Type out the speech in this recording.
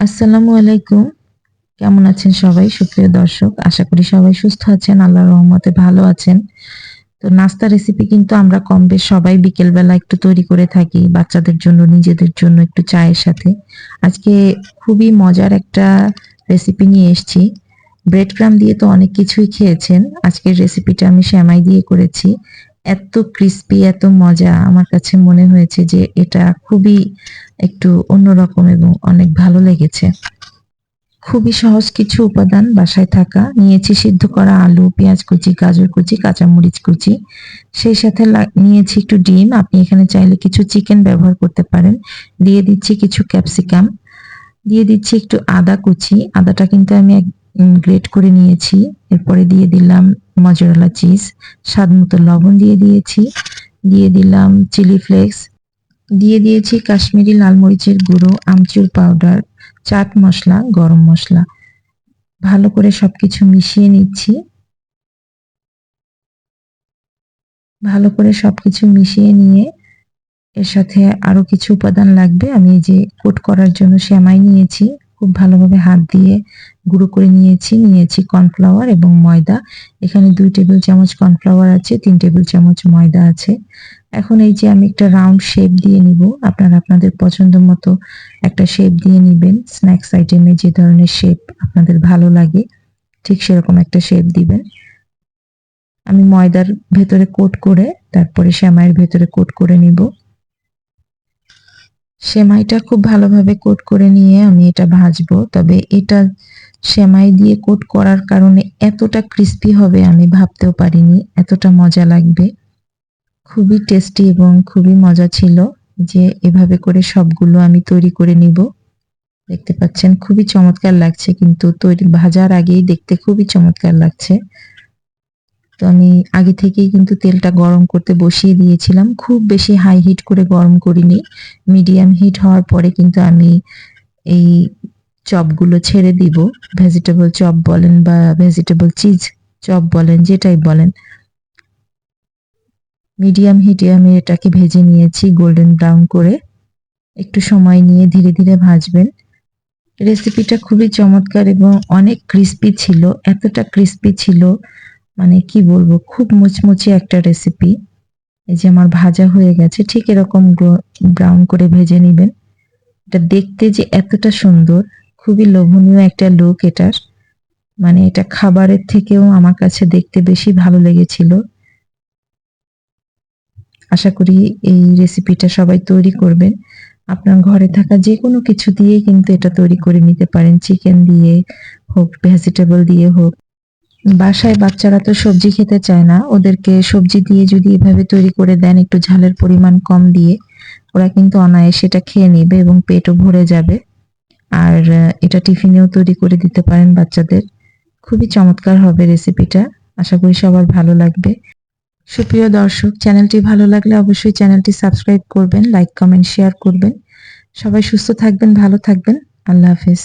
আসসালামু আলাইকুম। কেমন আছেন সবাই? সুপ্রিয় দর্শক, আশা করি সবাই সুস্থ আছেন, আল্লাহর রহমতে ভালো আছেন। তো নাস্তা রেসিপি কিন্তু আমরা কম বেশ সবাই বিকেলবেলা একটু তৈরি করে থাকি, বাচ্চাদের জন্য, নিজেদের জন্য একটু চায়ের সাথে। আজকে খুবই মজার একটা রেসিপি নিয়ে এসেছি। ব্রেড ক্রাম দিয়ে তো অনেক কিছুই খেয়েছেন। আজকের রেসিপিটা আমি শ্যামাই দিয়ে করেছি। এত ক্রিস্পি এত মজা। আমার কাছে মনে হয়েছে যে এটা খুবই একটু অন্যরকম এবং অনেক ভালো লেগেছে। খুবই সহজ কিছু উপাদান বাসায় থাকা। নিয়েছি সিদ্ধ করা আলু, পেঁয়াজ কুচি, গাজর কুচি, কাঁচামরিচ কুচি। সেই সাথে নিয়েছি একটু ডিম। আপনি এখানে চাইলে কিছু চিকেন ব্যবহার করতে পারেন। দিয়ে দিচ্ছি কিছু ক্যাপসিকাম দিয়ে দিচ্ছি একটু আদা কুচি। আদাটা কিন্তু আমি গ্রেট করে নিয়েছি, এরপরে দিয়ে দিলাম মজরালা চিজ স্বাদ মতো লবণ দিয়ে দিয়েছি, দিয়ে দিলাম চিলি ফ্লেক্স দিয়ে দিয়েছি কাশ্মীরি লাল মরিচের গুঁড়ো, আমচুর পাউডার চাট মশলা, গরম মশলা। ভালো করে সবকিছু মিশিয়ে নিচ্ছি। ভালো করে সবকিছু মিশিয়ে নিয়ে এর সাথে আরও কিছু উপাদান লাগবে, আমি যে কোট করার জন্য শ্যামাই নিয়েছি। খুব ভালোভাবে হাত দিয়ে গুঁড়ো করে নিয়েছি নিয়েছি কর্নফ্লাওয়ার এবং ময়দা। এখানে দুই টেবিল চামচ কর্নফ্লাওয়ার আছে, তিন টেবিল চামচ ময়দা আছে। এখন এই যে আমি একটা রাউন্ড শেপ দিয়ে নিব, আপনারা আপনাদের পছন্দ মতো একটা শেপ দিয়ে নিবেন। স্ন্যাক্স আইটেমে যে ধরনের শেপ আপনাদের ভালো লাগে, ঠিক সেরকম একটা শেপ দিবেন। আমি ময়দার ভেতরে কোট করে, তারপরে শ্যামাইয়ের ভেতরে কোট করে নিব। সেমাইটা খুব ভালোভাবে কোট করে নিয়ে আমি এটা ভাজবো। তবে এটা সেমাই দিয়ে কোট করার কারণে এতটা ক্রিস্পি হবে আমি ভাবতেও পারিনি, এতটা মজা লাগবে। খুবই টেস্টি এবং খুবই মজা ছিল যে এভাবে করে সবগুলো আমি তৈরি করে নিব। দেখতে পাচ্ছেন খুবই চমৎকার লাগছে, কিন্তু তৈরি ভাজার আগেই দেখতে খুবই চমৎকার লাগছে। তো আমি আগে থেকেই কিন্তু তেলটা গরম করতে বসিয়ে দিয়েছিলাম। খুব বেশি হাই হিট করে গরম করিনি। মিডিয়াম হিট হওয়ার পরে কিন্তু আমি এই চপগুলো ছেড়ে দিব। ভেজিটেবল চপ বলেন বা ভেজিটেবল চিজ চপ বলেন, যেটাই বলেন। মিডিয়াম হিটে আমি এটাকে ভেজে নিয়েছি গোল্ডেন ব্রাউন করে। একটু সময় নিয়ে ধীরে ধীরে ভাজবেন। রেসিপিটা খুবই চমৎকার এবং অনেক ক্রিস্পি ছিল। এতটা ক্রিস্পি ছিল মানে কি বলব, খুব মুচমুচে একটা রেসিপি এই যে আমার ভাজা হয়ে গেছে, ঠিক এরকম ব্রাউন করে ভেজে নেবেন। এটা দেখতে যে এতটা সুন্দর, খুবই লোভনীয় একটা লুক এটার। মানে এটা খাবারের থেকেও আমার কাছে দেখতে বেশি ভালো লেগেছিল। আশা করি এই রেসিপিটা সবাই তৈরি করবেন। আপনার ঘরে থাকা যে কোনো কিছু দিয়ে কিন্তু এটা তৈরি করে নিতে পারেন। চিকেন দিয়ে হোক ভেজিটেবল দিয়ে হোক বাসায় বাচ্চারা তো সবজি খেতে চায় না। ওদেরকে সবজি দিয়ে যদি এভাবে তৈরি করে দেন, একটু ঝালের পরিমাণ কম দিয়ে, ওরা কিন্তু অনায়াসে সেটা খেয়ে নেবে এবং পেটও ভরে যাবে। আর এটা টিফিনেও তৈরি করে দিতে পারেন বাচ্চাদের। খুবই চমৎকার হবে রেসিপিটা। আশা করি সবার ভালো লাগবে। সুপ্রিয় দর্শক, চ্যানেলটি ভালো লাগলে অবশ্যই চ্যানেলটি সাবস্ক্রাইব করবেন, লাইক, কমেন্ট, শেয়ার করবেন। সবাই সুস্থ থাকবেন, ভালো থাকবেন। আল্লাহ হাফেজ।